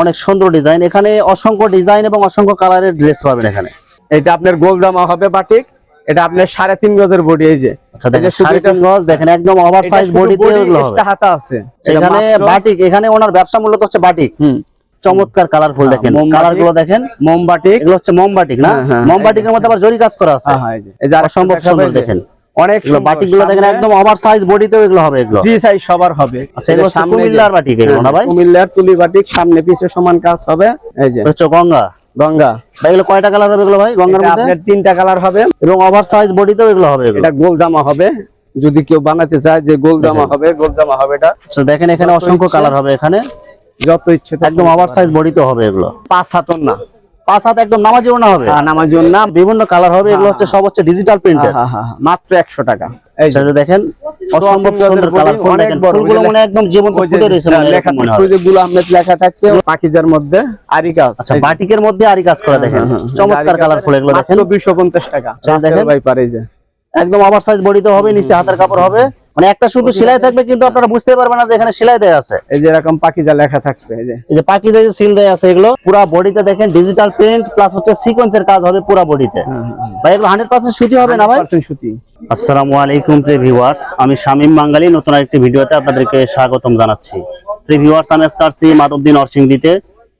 অনেক সুন্দর ডিজাইন। এখানে অসংখ্য ডিজাইন এবং অসংখ্য কালারের ড্রেস পাবেন এখানে। এটা আপনার গোল জামা হবে বাটিক এটা আপনার সাড়ে তিন গজের বডি এই যে। আচ্ছা দেখেন একদম ওভার সাইজ বডিতে হাতা আছে। এখানে বাটিক এখানে ওনার ব্যবসা মূলত হচ্ছে বাটিক। চমৎকার কালারফুল হ্যাঁ, দেখেন। কালারগুলো দেখেন। মোম বাটিক এগুলো হচ্ছে মোম বাটিক না? হ্যাঁ, হ্যাঁ, মোম এই বাটিকের মধ্যে আবার জরি কাজ করা আছে। হ্যাঁ, হ্যাঁ, এই যে। অসম্ভব সুন্দর দেখেন। অনেক দেখেন একদম ওভার সাইজ বডিতেও এগুলো হবে এগুলো। ফ্রি সাইজ সবার হবে। আচ্ছা এগুলো সামনে যে- কুমিল্লার বাটিক এগুলো না ভাই? কুমিল্লার তুলি বাটিক সামনে পিছে সমান কাজ হবে। এই যে। হচ্ছে গঙ্গা। গঙ্গা। এগুলো কয়টা কালার হবে এগুলো ভাই? গঙ্গার এটা মধ্যে? আপনার তিনটা কালার হবে। এবং ওভার সাইজ বডিতেও এগুলো হবে এটা গোল জামা হবে। যদি কেউ বানাতে চায় যে গোল জামা হবে গোল জামা হবে এটা। আচ্ছা দেখেন এখানে অসংখ্য কালার হবে এখানে। যত ইচ্ছে একদম ওভার সাইজ বডিতে হবে এগুলো। পাঁচ হাতন না পাঁচ হাত একদম নামাজি ওনা হবে। হ্যাঁ, বিভিন্ন কালার হবে এগুলো হচ্ছে সব হচ্ছে ডিজিটাল প্রিন্টের হ্যাঁ, হ্যাঁ, মাত্র একশো টাকা। এই যে, দেখেন অসম্ভব সুন্দর কালারফুল দেখেন। ফুলগুলো মনে একদম জীবন্ত ফুটে রয়েছে লেখা এরকম থাকবে, ওই যে গুল আহমেদ লেখা থাকবে পাকিজার মধ্যে আরিকা আচ্ছা বাটিকের মধ্যে আরি কাজ করা দেখেন। চমৎকার কালারফুল এগুলো দেখেন। দুইশো পঞ্চাশ টাকা। আচ্ছা, দেখেন। ভাই পারে যে। একদম ওভার সাইজ বডিতে হবে নিচে হাতের কাপড় হবে। মানে একটা শুধু সেলাই থাকবে কিন্তু আপনারা বুঝতে পারবেন না যে এখানে সেলাই দেয়া আছে। এই যে এরকম পাকিজা লেখা থাকবে এই যে। এই যে পাকি যে সিল দেয়া আছে এগুলো পুরো বডিতে দেখেন ডিজিটাল প্রিন্ট প্লাস হচ্ছে সিকোয়েন্সের কাজ হবে পুরো বডিতে ভাই এগুলো হান্ড্রেড পার্সেন্ট সুতি হবে না ভাই? 100% সুতি আসসালামু আলাইকুম প্রিয় ভিউয়ার্স আমি শামীম বাঙালি নতুন আরেকটি ভিডিওতে আপনাদেরকে স্বাগতম জানাচ্ছি। প্রিয় ভিউয়ার্স আমি আজকে আসছি মাধবদী নরসিংদীতে।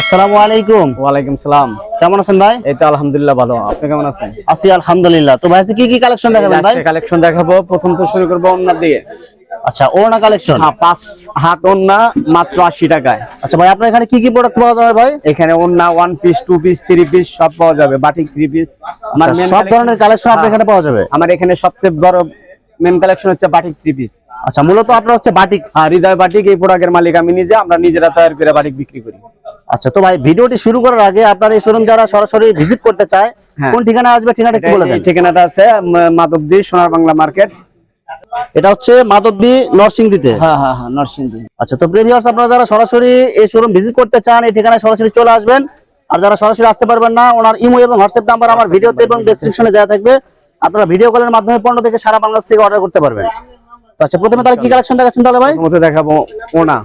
আসসালামু আলাইকুম। ওয়ালাইকুম সালাম। কেমন আছেন ভাই? এই তো আলহামদুলিল্লাহ ভালো। আপনি কেমন আছেন? আছি আলহামদুলিল্লাহ। তো ভাই কি কি কালেকশন দেখাবেন ভাই? আজকে কালেকশন দেখাবো। প্রথম তো শুরু করব ওন্নার দিয়ে। আচ্ছা ওড়না কালেকশন হ্যাঁ পাঁচ হাত ওন্না মাত্র আশি টাকায়। আচ্ছা ভাই আপনার এখানে কি কি প্রোডাক্ট পাওয়া যাবে ভাই? এখানে ওন্না one piece two piece three piece সব পাওয়া যাবে। বাটিক থ্রি পিস আচ্ছা, সব ধরনের কালেকশন আপনার হ্যাঁ, এখানে পাওয়া যাবে? আমার এখানে সবচেয়ে বড় মেন কালেকশন হচ্ছে বাটিক থ্রি পিস আচ্ছা মূলত আপনার হচ্ছে বাটিক। আর হৃদয় বাটিক এই প্রোডাক্টের মালিক আমি নিজে আমরা নিজেরা তৈরি করে বাটিক বিক্রি করি। আচ্ছা তো ভাই ভিডিওটি শুরু করার আগে আপনার এই শোরুম যারা সরাসরি ভিজিট করতে চায় হ্যাঁ। কোন ঠিকানা আসবে ঠিকানাটা একটু বলে দেন। ঠিকানাটা আছে মাধবদী সোনার বাংলা মার্কেট। এটা হচ্ছে মাধবদী নরসিংদীতে? হ্যাঁ হ্যাঁ হ্যাঁ নরসিংদী। আচ্ছা তো প্রিভিয়াস আপনারা যারা সরাসরি এই শোরুম ভিজিট করতে চান এই ঠিকানায় সরাসরি চলে আসবেন। আর যারা সরাসরি আসতে পারবেন না ওনার ইমো এবং হোয়াটসঅ্যাপ নাম্বার আমার ভিডিওতে এবং ডেসক্রিপশনে দেওয়া থাকবে। আপনারা ভিডিও কলের মাধ্যমে পণ্য থেকে সারা বাংলাদেশ থেকে অর্ডার করতে পারবেন। আচ্ছা প্রথমে তাহলে কি কালেকশন দেখাচ্ছেন তাহলে ভাই? মধ্যে দেখাবো ওনা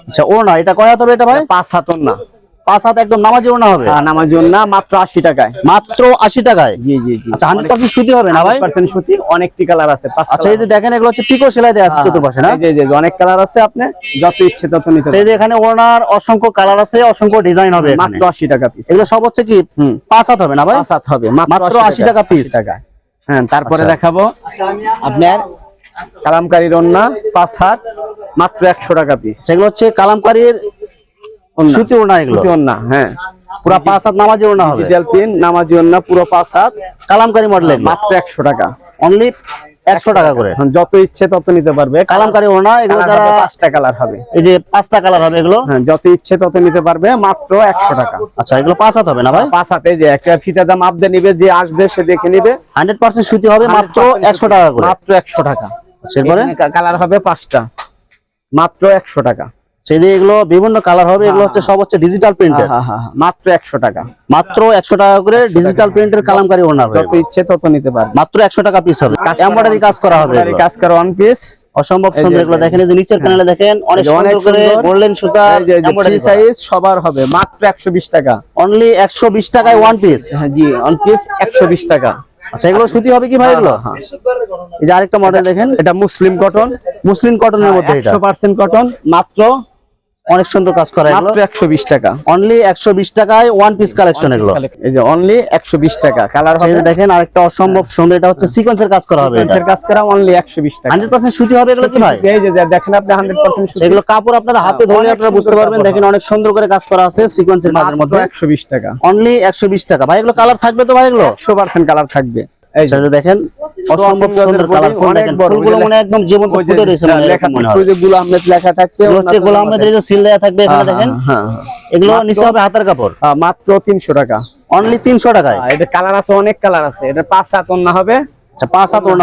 আচ্ছা ও না এটা কয় হাত হবে এটা ভাই? পাঁচ হাত ওনা পাঁচ হাত একদম নামাজি ওনা হবে? হ্যাঁ নামার জন্য মাত্র আশি টাকায়। মাত্র আশি টাকায়? জি জি জি। আচ্ছা সুতি হবে না ভাই? সুতি অনেকটি কালার আছে পাঁচ আচ্ছা এই যে দেখেন এগুলো হচ্ছে পিকো সেলাই দেওয়া আছে চতুর্পাশে না? এই যে- অনেক কালার আছে আপনি যত ইচ্ছে তত নিতে আচ্ছা, এই যে এখানে ওনার অসংখ্য কালার আছে অসংখ্য ডিজাইন হবে মাত্র আশি টাকা পিস এগুলো সব হচ্ছে কি। পাঁচ হাত হবে না ভাই? পাঁচ হাত হবে মাত্র 80 টাকা পিস টাকা। হ্যাঁ তারপরে আচ্ছা। দেখাবো। আপনার কালামকারীর ওন্না পাঁচ হাত মাত্র একশো টাকা পিস সেগুলো হচ্ছে কালামকারীর সুতি ওড়না এগুলো। সুতি ওন্না হ্যাঁ। পুরো পাঁচ হাত নামাজি হবে। ডিজিটাল পিন নামাজি ওন্না পুরো পাঁচ হাত। কালামকারী মডেল মাত্র একশো টাকা। অনলি একশো টাকা করে। যত ইচ্ছে তত নিতে পারবে। কালামকারী ওড়না এগুলো যারা পাঁচটা কালার হবে। এই যে পাঁচটা কালার হবে এগুলো? হ্যাঁ যত ইচ্ছে তত নিতে পারবে মাত্র একশো টাকা। আচ্ছা এগুলো পাঁচ হাত হবে না ভাই? পাঁচ হাতে যে একটা ফিতা দাম আপদে নিবে যে আসবে সে দেখে নিবে। হান্ড্রেড পার্সেন্ট সুতি হবে মাত্র একশো টাকা করে। মাত্র একশো টাকা। এরপরে? কালার হবে পাঁচটা। মাত্র একশো টাকা। সেই যে এগুলো বিভিন্ন কালার হবে এগুলো হচ্ছে সব হচ্ছে ডিজিটাল প্রিন্টের হ্যাঁ, হ্যাঁ, হ্যাঁ, মাত্র একশো টাকা। মাত্র একশো টাকা করে ডিজিটাল প্রিন্টের কালামকারী হবে যত ইচ্ছে তত নিতে পারবে। মাত্র একশো টাকা পিস হবে। এমব্রয়ডারি কাজ করা হবে কাজ করা ওয়ান পিস অসম্ভব সুন্দর এগুলো দেখেন এই যে নিচের প্যানেলে দেখেন অনেক সুন্দর করে গোল্ডেন সুতা ফ্রি সাইজ সবার হবে মাত্র একশো বিশ টাকা। অনলি একশো বিশ টাকায় ওয়ান পিস হ্যাঁ জি ওয়ান পিস একশো বিশ টাকা। আচ্ছা এগুলো সুতি হবে কি ভাই এগুলো? হ্যাঁ, এই যে আরেকটা মডেল দেখেন। এটা মুসলিম কটন মুসলিম কটনের মধ্যে এটা। একশো পার্সেন্ট কটন মাত্র অনেক সুন্দর কাজ করা এগুলো। মাত্র একশো বিশ টাকা। অনলি একশো বিশ টাকায় ওয়ান পিস কালেকশন এগুলো। এই যে অনলি একশো বিশ টাকা। কালার হবে? দেখেন আরেকটা অসম্ভব সুন্দর এটা হচ্ছে সিকোয়েন্সের কাজ করা হবে সিকোয়েন্সের কাজ করা অনলি একশো বিশ টাকা। হান্ড্রেড পার্সেন্ট সুতি হবে এগুলো কি ভাই? এই যে দেখেন আপনি হান্ড্রেড পার্সেন্ট সেগুলো কাপড় আপনারা হাতে ধরলে অনেক আপনারা বুঝতে পারবেন। দেখেন অনেক সুন্দর করে কাজ করা আছে সিকোয়েন্সের কাজের মধ্যে। একশো বিশ টাকা। অনলি একশো বিশ টাকা। ভাই এগুলো কালার থাকবে তো ভাই এগুলো? একশো পার্সেন্ট কালার থাকবে। এই যে আচ্ছা, এই যে দেখেন অসম্ভব সুন্দর body, কালার ফুল অনেক দেখেন ফুলগুলো মনে একদম জীবন্ত ফুটে রয়েছে মনে লেখা থাকবে, হয়। ওই যে গুল আহমেদ লেখা থাকবে এগুলো হচ্ছে গোলাম আহমেদের যে সিল দেয়া থাকবে এখানে দেখেন হ্যাঁ, হ্যাঁ, এগুলো মাত্র- নিচে হবে হাতের কাপড়। মাত্র তিনশো টাকা। অনলি তিনশো টাকায়? আর এটা কালার আছে অনেক কালার আছে। এটা হবে। আচ্ছা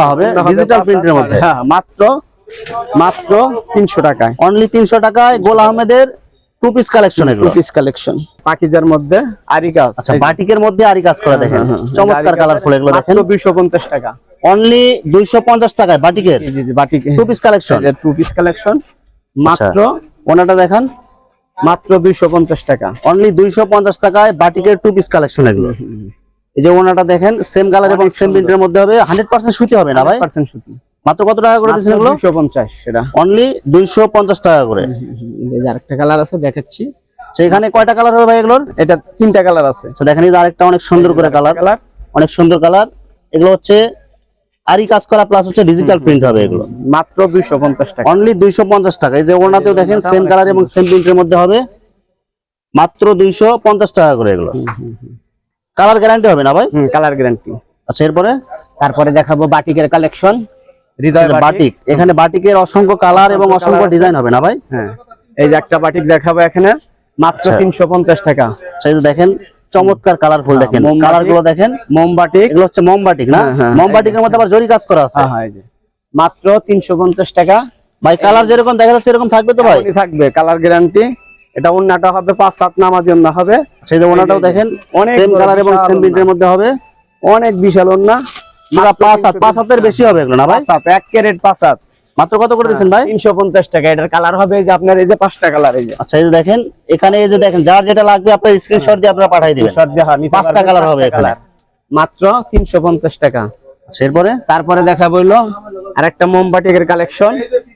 হবে ডিজিটাল প্রিন্টের মধ্যে? হ্যাঁ মাত্র মাত্র তিনশো টাকায়। অনলি তিনশো টাকায় গোল আহমেদের টু পিস কালেকশন টু এগুলো? পিস কালেকশন পাকিজার মধ্যে আরিকা আচ্ছা বাটিকের মধ্যে আরি কাজ করা দেখেন। চমৎকার কালারফুল এগুলো দেখেন। মাত্র দুইশো পঞ্চাশ টাকা। অনলি দুইশো পঞ্চাশ টাকায় বাটিকের? জি জি batik two piece collection two piece collection. মাত্র ওনাটা দেখান। মাত্র দুইশো পঞ্চাশ টাকা। অনলি দুইশো পঞ্চাশ টাকায় বাটিকের টু পিস কালেকশন এগুলো। এই যে ওনাটা দেখেন সেম কালার এবং সেম প্রিন্টের মধ্যে হবে। হান্ড্রেড পার্সেন্ট সুতি হবে না ভাই? পার্সেন্ট সুতি। মাত্র কত টাকা করে দিচ্ছেন এগুলো? দুইশো পঞ্চাশ সেটা। অনলি দুইশো পঞ্চাশ টাকা করে। এই যে আরেকটা কালার আছে দেখাচ্ছি। সেখানে কয়টা কালার হবে ভাই এগুলোর? এটা তিনটা কালার আছে। আচ্ছা দেখেন এই যে আরেকটা অনেক সুন্দর করে কালার। কালার। অনেক সুন্দর কালার। এগুলো হচ্ছে আরি কাজ করা প্লাস হচ্ছে ডিজিটাল প্রিন্ট হবে এগুলো। মাত্র দুইশো পঞ্চাশ টাকা। অনলি দুইশো পঞ্চাশ টাকা। এই যে ওনাতেও দেখেন সেম কালার এবং সেম প্রিন্টের মধ্যে হবে। মাত্র দুইশো পঞ্চাশ টাকা করে এগুলো। কালার গ্যারান্টি হবে না ভাই? কালার গ্যারান্টি আচ্ছা এরপরে? তারপরে দেখাবো বাটিকের কালেকশন আচ্ছা, বাটিক। এখানে বাটিকের অসংখ্য কালার এবং অসংখ্য ডিজাইন হবে না ভাই? হ্যাঁ। এই যে একটা বাটিক দেখাবো এখানে মাত্র আচ্ছা। তিনশো পঞ্চাশ টাকা। সেই দেখেন চমৎকার কালারফুল দেখেন। মোমবাটিক। কালারগুলো দেখেন। মোমবাটিক এগুলো হচ্ছে মোমবাটিক না? হ্যাঁ, হ্যাঁ, মোমবাটিকের মধ্যে আবার জরি কাজ করা আছে। হ্যাঁ, হ্যাঁ, মাত্র তিনশো পঞ্চাশ টাকা। ভাই কালার যেরকম দেখা যাচ্ছে এরকম থাকবে তো ভাই? থাকবে কালার গ্যারান্টি। এটা অন্যটা হবে পাঁচ সাত নামাজি হবে। সেই যে ওনাটাও দেখেন অনেক কালার এবং সেম প্রিন্টের মধ্যে হবে। অনেক বিশাল অন্য পুরা পাঁচ হাত পাঁচ হাতের বেশি হবে এগুলো না ভাই? এক ক্যারেট পাঁচ সাত মাত্র কত করে দিচ্ছেন ভাই? তিনশো পঞ্চাশ টাকা। এটার কালার হবে যে আপনার এই যে পাঁচটা কালার এই যে। আচ্ছা এই যে দেখেন এখানে এই যে দেখেন যার যেটা লাগবে আপনার স্ক্রিনশট দিয়ে আপনারা পাঠিয়ে দিবেন। শর্ট দেওয়া নিতে পাঁচটা কালার হবে এখানে। মাত্র তিনশো পঞ্চাশ টাকা। আচ্ছা, এরপরে? তারপরে দেখা বলল আরেকটা মোমবাটিকের কালেকশন।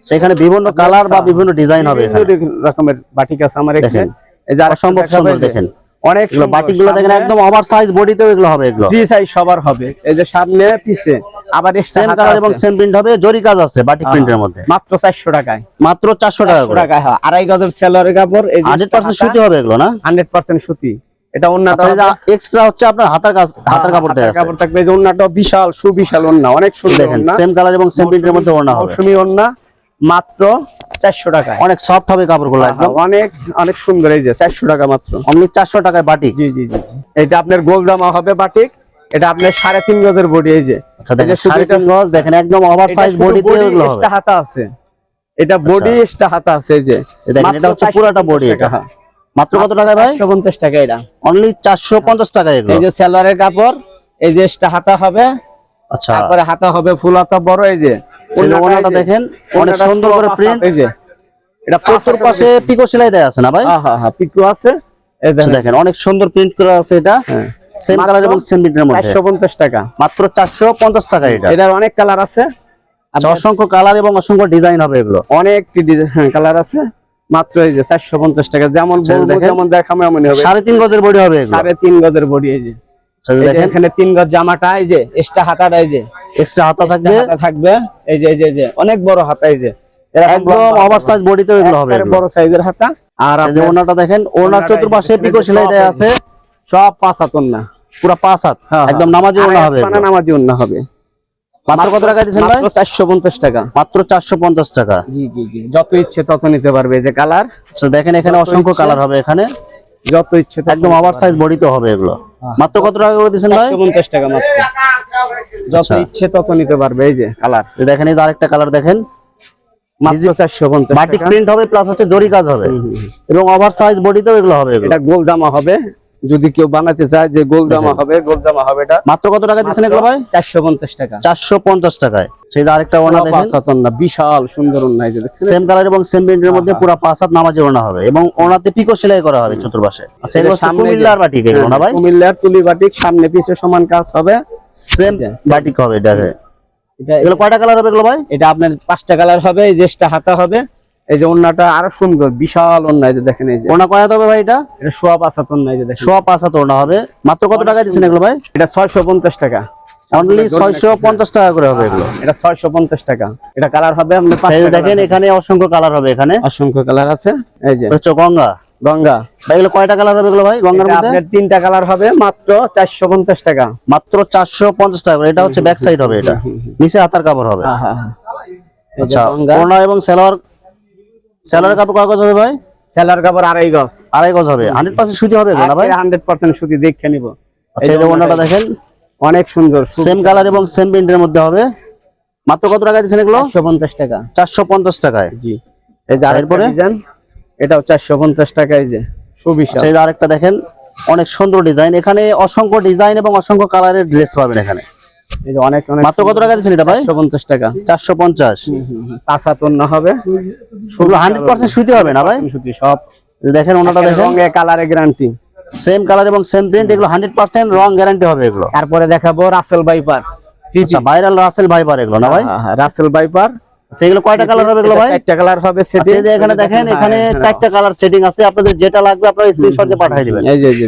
সেখানে বিভিন্ন কালার বা বিভিন্ন ডিজাইন হবে এখানে। রকমের বাটিক আছে আমার এখানে। এই যে অসম্ভব সুন্দর দেখেন। অনেক বাটিকগুলো দেখেন একদম ওভার সাইজ বডিতেও এগুলো হবে এগুলো। ফ্রি সাইজ সবার হবে। এই যে সামনে পিছে আবার সেম কালার এবং সেম প্রিন্ট হবে জরি কাজ আছে বাটিক প্রিন্টের মধ্যে। মাত্র চারশো টাকায়। মাত্র চারশো টাকা চারশো করে। টাকায় হয় আড়াই গজের সেলারের কাপড় এই হান্ড্রেড পার্সেন্ট সুতি হবে এগুলো না? হান্ড্রেড পার্সেন্ট সুতি। এটা আচ্ছা এক্সট্রা হচ্ছে আপনার হাতার কাজ হাতার কাপড় দেওয়া আছে। কাপড় থাকবে। এই যে অন্যটা বিশাল সুবিশাল অন্য অনেক সুন্দর দেখেন সেম কালার এবং সেম প্রিন্টের মধ্যে ওড়না হবে। মৌসুমী ওড়না মাত্র চারশো টাকায়। অনেক সফট হবে কাপড়গুলো একদম। অনেক অনেক সুন্দর এই যে চারশো টাকা মাত্র। অনলি চারশো টাকায় বাটিক জি জি জি। এটা আপনার গোল জামা হবে বাটিক এটা আপনার সাড়ে তিন গজের বডি এই যে। আচ্ছা সাড়ে তিন গজ দেখেন একদম ওভার সাইজ extra হাতা আছে। এটা বডি এক্সট্রা হাতা আছে এই যে। দেখেন, এটা হচ্ছে পুরাটা body এটা। মাত্র কত টাকায় ভাই? চারশো পঞ্চাশ টাকা এটা। অনলি চারশো পঞ্চাশ টাকায় এগুলো। এই যে সেলারের কাপড় এই যে এক্সট্রা হাতা হবে। আচ্ছা। তারপরে হাতা হবে ফুল হাতা বড় এই যে। যে, দেখেন, অনেক সুন্দর করে print। হাত, এই যে। এটা চতুর্পাশে পিকো সেলাই দেয়া আছে না ভাই? হ্যাঁ হ্যাঁ হ্যাঁ পিকু আছে। আচ্ছা, দেখেন। অনেক সুন্দর প্রিন্ট করা আছে এটা। হ্যাঁ। সেম কালার এবং সেম প্রিন্টের মধ্যে। চারশো পঞ্চাশ টাকা। মাত্র চারশো পঞ্চাশ টাকা এটা। এটার অনেক কালার আছে। আচ্ছা, অসংখ্য কালার এবং অসংখ্য ডিজাইন হবে এগুলো। অনেক ডিজাইন কালার আছে। মাত্র এই যে চারশো পঞ্চাশ টাকা। যেমন আচ্ছা, যেমন দেখাবো এমনই হবে। সাড়ে তিন গজের বডি হবে এগুলো। সাড়ে তিন গজের বডি এই যে। এখানে তিন গজ জামাটা এই যে এক্সট্রা হাতাটা এই যে এক্সট্রা হাতা থাকবে। হাতা থাকবে। এই যে এই যে এই যে অনেক বড় হাতা এই যে। একদম লম্বা। ওভার এগুলো হবে বড় সাইজের হাতা। আর এই ওনাটা দেখেন ওনার চতুর্পাশে পিকো সেলাই দেয়া আছে। সব পাঁচ পুরো হাত। হ্যাঁ, একদম নামাজি ওনা হবে। নামাজি হবে। মাত্র কত টাকা ভাই? মাত্র চারশো পঞ্চাশ টাকা। মাত্র চারশো পঞ্চাশ টাকা। জি জি জি। যত ইচ্ছে তত নিতে পারবে এই যে কালার। আচ্ছা, দেখেন এখানে অসংখ্য কালার হবে এখানে। যত ইচ্ছে একদম ওভার সাইজ বডিতে হবে এগুলো। হ্যাঁ। মাত্র কত টাকা করে দিচ্ছেন ভাই? চারশো পঞ্চাশ টাকা মাত্র। যত আচ্ছা। ইচ্ছে তত নিতে পারবে এই যে কালার। দেখেন এই যে আরেকটা কালার দেখেন। মাত্র চারশো পঞ্চাশ বাটিক প্রিন্ট হবে প্লাস হচ্ছে জরি কাজ হবে। এবং ওভার সাইজ বডিতেও এগুলো হবে এটা গোল জামা হবে। যদি কেউ বানাতে চায় যে গোল জামা হবে গোল জামা হবে এটা। মাত্র কত টাকা দিচ্ছেন এগুলো ভাই চারশো পঞ্চাশ টাকা। চারশো পঞ্চাশ টাকায়। সেই যে আরেকটা ওনা দেখেন। না, বিশাল সুন্দর অন্যায় যে দেখছেন। সেম কালার এবং সেম প্রিন্টের মধ্যে পুরো পাঁচ হাত নামাজে ওনা হবে এবং ওনাতে পিকো সেলাই করা হবে চতুর্পাশে। আচ্ছা হচ্ছে সামনে কুমিল্লার বাটিক এগুলো না ভাই? কুমিল্লার তুলি বাটিক সামনে পিছে সমান কাজ হবে। সেম বাটিক হবে এটা এগুলো কয়টা কালার হবে এগুলো ভাই? এটা আপনার পাঁচটা কালার হবে এই যে হাতা হবে। এই যে ওন্নাটা আরও সুন্দর বিশাল অন্যায় যে দেখেন এই যে। ওনা কয় হবে ভাই এটা? এটা সোয়া পাঁচ হাত অন্যায় যে দেখেন। সোয়া পাঁচ হাত ওনা হবে। মাত্র কত টাকা দিচ্ছেন এগুলো ভাই? এটা ছয়শো পঞ্চাশ টাকা। অনলি ছয়শো পঞ্চাশ টাকা করে হবে এগুলো। এটা ছয়শো পঞ্চাশ টাকা। এটা কালার হবে আপনার সেই পাঁচটা দেখেন এখানে অসংখ্য কালার হবে এখানে। অসংখ্য কালার আছে। এই যে। হচ্ছে গঙ্গা। গঙ্গা। ভাই এগুলো কয়টা কালার হবে এগুলো ভাই? গঙ্গার এটা মধ্যে? আপনার তিনটা কালার হবে মাত্র চারশো পঞ্চাশ টাকা। মাত্র চারশো পঞ্চাশ টাকা করে। এটা হচ্ছে ব্যাক সাইড হবে এটা। নিচে হাতার কাপড় হবে। হ্যাঁ হ্যাঁ হ্যাঁ। এই আচ্ছা গঙ্গা। এবং সেলোয়ার সেলোয়ার কাপড় কাগজ হবে ভাই? সেলার কাপড় আড়াই গজ। আড়াই গজ হবে। হান্ড্রেড পার্সেন্ট সুতি হবে না ভাই? হান্ড্রেড পার্সেন্ট সুতি দেখে নিব। আচ্ছা এই যে ওনাটা দেখেন। অনেক সুন্দর সেম কালার এবং সেম প্রিন্টের মধ্যে হবে। মাত্র কত টাকা দিচ্ছেন এগুলো? চারশো পঞ্চাশ টাকা। চারশো পঞ্চাশ টাকায়। জি। এই যে আচ্ছা, এরপরে? এটাও চারশো পঞ্চাশ টাকা এই যে সুবিশাল। আচ্ছা এই যে আরেকটা দেখেন অনেক সুন্দর ডিজাইন এখানে অসংখ্য ডিজাইন এবং অসংখ্য কালারের ড্রেস পাবেন এখানে। এই যে অনেক অনেক মাত্র কত টাকা দিচ্ছেন এটা ভাই? চারশো পঞ্চাশ টাকা। চারশো পঞ্চাশ। পাঁচা তন্ন হবে। এগুলো হান্ড্রেড পার্সেন্ট সুতি হবে না ভাই? সুতি সব। দেখেন ওনাটা দেখেন। রঙে কালারে গ্যারান্টি সেম কালার এবং সেম প্রিন্ট এগুলো হান্ড্রেড পার্সেন্ট রং গ্যারান্টি হবে এগুলো। তারপরে দেখাবো রাসেল বাইপার আচ্ছা ভাইরাল রাসেল ভাইপার এগুলো না ভাই? রাসেল বাইপার সেগুলো কয়টা কালার হবে এগুলো ভাই? চারটা কালার হবে আচ্ছা সেটি এই যে এখানে দেখেন এখানে চারটা কালার সেটিং আছে আপনাদের যেটা লাগবে আপনারা স্ক্রিনশট দিয়ে পাঠিয়ে দিবেন। এই যে এই যে,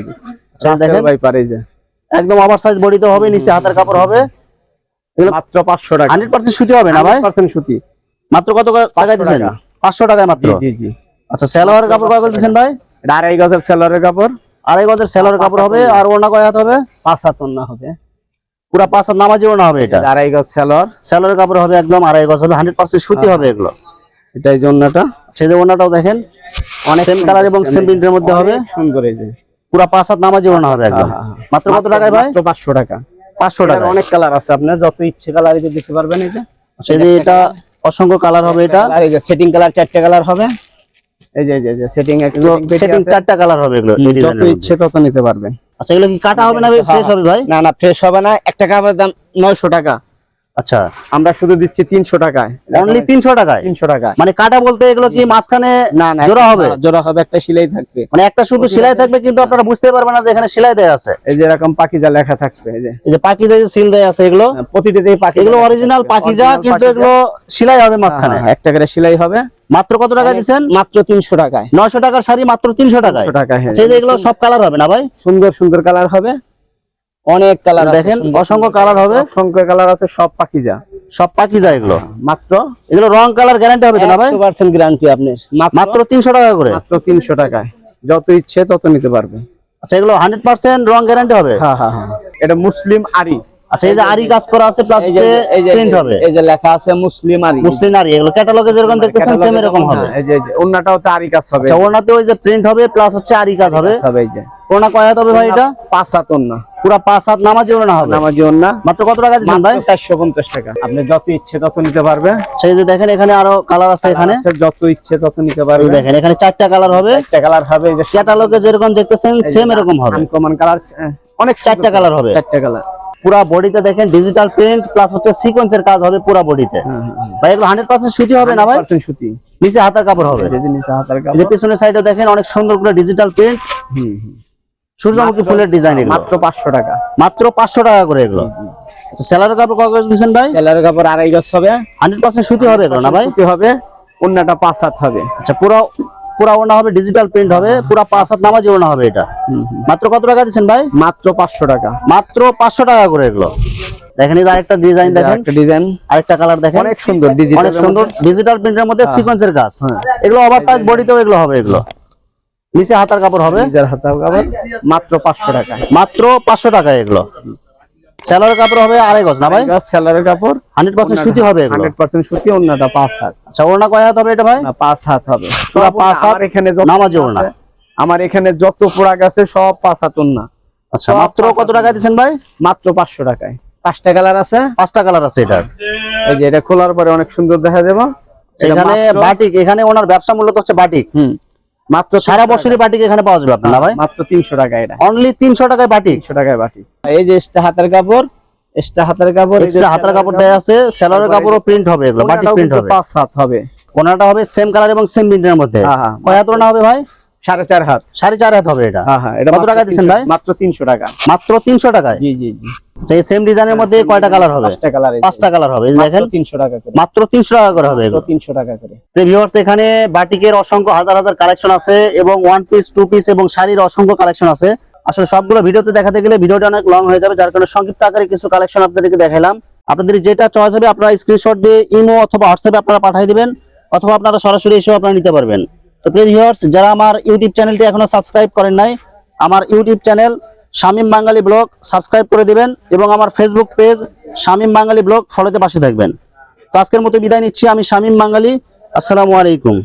আচ্ছা, দেখেন। বাইপার এই যে। একদম ওভার সাইজ বডিতে হবে নিচে হাতের কাপড় হবে। মাত্র পাঁচশো টাকা। হান্ড্রেড পার্সেন্ট সুতি হবে না ভাই? পার্সেন্ট সুতি। মাত্র কত টাকায় টাকা। পাঁচশো টাকায় মাত্র? জি জি আচ্ছা সেলোয়ার কাপড় কয় গজ ভাই? আড়াই গজের সেলরের কাপড়। আড়াই গজের সেলোয়ার কাপড় হবে আর ওনা কয় হাত হবে? পাঁচ হাত না হবে। পুরা পাঁচ হাত নামাজি ওনা হবে এটা। আড়াই গজ সেলোয়ার কাপড় হবে একদম আড়াই গজ হবে হান্ড্রেড পার্সেন্ট সুতি হবে এগুলো। এটাই জন্যটা সেই যে ওনাটাও দেখেন অনেক সেম কালার এবং সেম প্রিন্টের মধ্যে হবে। সুন্দর এই যে। পুরা পাঁচ হাত নামাজি ওনা হবে একদম। হ্যাঁ, হ্যাঁ। মাত্র কত টাকায় ভাই? পাঁচশো টাকা। পাঁচশো টাকা অনেক কালার আছে আপনার যত ইচ্ছে কালার যে পারবেন এই যে। এটা অসংখ্য কালার হবে এটা। সেটিং কালার চারটে কালার হবে। এই যে যে, সেটিং সেটিং চারটা কালার হবে এগুলো যত ইচ্ছে তত নিতে পারবেন। আচ্ছা এগুলো কি কাটা হবে না ফ্রেশ হবে ভাই? না না ফ্রেশ হবে না। একটা কাপড়ের দাম নয়শো টাকা। আচ্ছা। আমরা শুধু দিচ্ছি তিনশো টাকায়। অনলি তিনশো টাকায়? তিনশো টাকা মানে কাটা বলতে এগুলো কি মাঝখানে না না জোড়া হবে? জোড়া হবে একটা সিলাই থাকবে। মানে একটা শুধু সেলাই থাকবে কিন্তু আপনারা বুঝতে পারবেন না যে এখানে সেলাই দেয়া আছে। এই যে এরকম পাকিজা লেখা থাকবে এই যে। এই যে পাকিজা যে সিল দেয়া আছে এগুলো? প্রতিটাতেই পাখি এগুলো অরিজিনাল পাকিজা কিন্তু এগুলো সেলাই হবে মাঝখানে। একটা করে সেলাই হবে। মাত্র কত টাকা দিচ্ছেন? মাত্র তিনশো টাকায়। নয়শো টাকার শাড়ি মাত্র তিনশো টাকায়? 300 টাকা, হ্যাঁ। আচ্ছা, এগুলো সব কালার হবে না ভাই? সুন্দর সুন্দর কালার হবে। অনেক কালার দেখেন অসংখ্য কালার হবে। অসংখ্য কালার আছে সব পাকিজা। সব পাকিজা এগুলো? মাত্র? এগুলো রং কালার গ্যারান্টি হবে তো না ভাই? একশো পার্সেন্ট গ্যারান্টি আপনার। মাত্র? মাত্র তিনশো টাকা করে? মাত্র তিনশো টাকায়। যত ইচ্ছে তত নিতে পারবে। আচ্ছা এগুলো হান্ড্রেড পার্সেন্ট রং গ্যারান্টি হবে? হ্যাঁ হ্যাঁ হ্যাঁ। এটা মুসলিম আরি। আচ্ছা এই যে আরি কাজ করা আছে প্লাস যে এই যে প্রিন্ট হবে। এই যে লেখা আছে মুসলিম আরি। মুসলিম আরি এগুলো ক্যাটালগে যেরকম দেখতেছেন সেম এরকম হবে। হ্যাঁ, এই যে যে অন্যটাও তো আরি কাজ হবে। আচ্ছা ওনাতে ওই যে প্রিন্ট হবে প্লাস হচ্ছে আরি কাজ হবে। হবে এই যে। ওনা কয় হাত হবে ভাই এটা? পাঁচ হাত অন্য পুরা পাঁচ হাত নামাজি ওনা হবে? নামাজি অন্য মাত্র কত টাকা দিচ্ছেন ভাই? চারশো পঞ্চাশ টাকা। আপনি যত ইচ্ছে তত নিতে পারবে। সেই যে দেখেন এখানে আরও কালার আছে এখানে। যত ইচ্ছে তত নিতে পারবে। দেখেন এখানে চারটা কালার হবে। একটা কালার হবে যে ক্যাটালগে যেরকম দেখতেছেন সেম এরকম হবে। আনকমন কালার অনেক চারটা কালার হবে। চারটা কালার। পুরা বডিতে দেখেন ডিজিটাল প্রিন্ট প্লাস হচ্ছে সিকোয়েন্সের কাজ হবে পুরা বডিতে। ভাই এগুলো হান্ড্রেড পার্সেন্ট সুতি হবে না ভাই? সুতি। নিচে হাতার কাপড় হবে। জিনিস হাতার কাপড়। পিছনের সাইডে দেখেন অনেক সুন্দর করে ডিজিটাল প্রিন্ট হুম, হুম। সূর্যমুখী ফুলের ডিজাইন মাত্র পাঁচশো টাকা। মাত্র পাঁচশো টাকা করে এগুলো। স্যালারের কাপড় কত করে দিচ্ছেন ভাই? সেলার কাপড় আড়াই গজ হবে। হান্ড্রেড পার্সেন্ট সুতি হবে এগুলো না ভাই? সুতি হবে অন্যটা পাঁচ হাত হবে। আচ্ছা পুরো পুরা ওনা হবে ডিজিটাল প্রিন্ট হবে পুরা পাঁচ হাত নামাজি ওনা হবে এটা। মাত্র কত টাকা দিচ্ছেন ভাই? মাত্র পাঁচশো টাকা। মাত্র পাঁচশো টাকা করে এগুলো। দেখেন এই আরেকটা ডিজাইন দেখেন। একটা ডিজাইন আরেকটা কালার দেখেন। অনেক সুন্দর ডিজিটাল অনেক সুন্দর। ডিজিটাল প্রিন্টের মধ্যে সিকোয়েন্সের কাজ। হ্যাঁ। এগুলো ওভার সাইজ বডিতেও এগুলো হবে এগুলো। নিচে হাতার কাপড় হবে? নিজের হাতার কাপড়। মাত্র পাঁচশো টাকা। মাত্র পাঁচশো টাকা এগুলো। স্যালোয়ার কাপড় হবে আড়াই গজ না ভাই? সেলারের কাপড়। হান্ড্রেড পার্সেন্ট সুতি হবে হান্ড্রেড পার্সেন্ট সুতি অন্যটা পাঁচ হাত। আচ্ছা ওনা কয় হাত হবে এটা ভাই? পাঁচ হাত হবে। পাঁচ হাত আমার এখানে যত নামাজি। আছে, আমার এখানে যত প্রোডাক্ট আছে সব পাঁচ হাত না আচ্ছা মাত্র কত টাকা দিচ্ছেন ভাই? মাত্র পাঁচশো টাকায়। পাঁচটা কালার আছে? পাঁচটা কালার আছে এটার এই যে এটা খোলার পরে অনেক সুন্দর দেখা যাবে। এখানে বাটিক এখানে ওনার ব্যবসা মূল্য তো হচ্ছে বাটিক। হুম। মাত্র সারা বছরের বাটিক এখানে পাওয়া যাবে আপনারা ভাই? মাত্র তিনশো টাকা এটা। অনলি তিনশো টাকায় বাটিক? তিনশো টাকায় বাটি এই যে এক্সট্রা হাতের কাপড় এক্সট্রা হাতের কাপড় এক্সট্রা হাতার কাপড় আছে স্যালোয়ারের কাপড়ও প্রিন্ট হবে এগুলো বাটিক প্রিন্ট হবে। পাঁচ সাত হবে। কোনাটা হবে সেম কালার এবং সেম প্রিন্টের মধ্যে। হ্যাঁ, হ্যাঁ। কয় হাত হবে ভাই? সাড়ে চার হাত। সাড়ে চার হাত হবে এটা। হ্যাঁ হ্যাঁ এটা কত টাকা দিচ্ছেন ভাই? মাত্র তিনশো টাকা। মাত্র তিনশো টাকায়? জি জি জি। এই সেম ডিজাইনের মধ্যে কয়টা কালার হবে? পাঁচটা কালার হবে দেখেন। তিনশো টাকা করে। মাত্র তিনশো টাকা করে হবে এগুলো। তিনশো টাকা করে। ভিউয়ার্স এখানে বাটিকের অসংখ্য হাজার হাজার কালেকশন আছে এবং ওয়ান পিস টু পিস এবং শাড়ির অসংখ্য কালেকশন আছে। আসলে সবগুলো ভিডিওতে দেখাতে গেলে ভিডিওটা অনেক লং হয়ে যাবে যার কারণে সংক্ষিপ্ত আকারে কিছু কালেকশন আপনাদেরকে দেখালাম আপনাদের যেটা চয়েস হবে আপনারা স্ক্রিনশট দিয়ে ইমো অথবা হোয়াটসঅ্যাপে আপনারা পাঠিয়ে দিবেন অথবা আপনারা সরাসরি এসেও আপনারা নিতে পারবেন। তো প্রিয় ভিউয়ার্স যারা আমার ইউটিউব চ্যানেলটি এখনও সাবস্ক্রাইব করেন নাই, আমার YouTube channel Shamim Bangali blog subscribe করে দিবেন এবং আমার Facebook page Shamim Bangali blog ফলোতে পাশে থাকবেন। তো আজকের মতো বিদায় নিচ্ছি, আমি শামীম বাঙালি, আসসালামু আলাইকুম।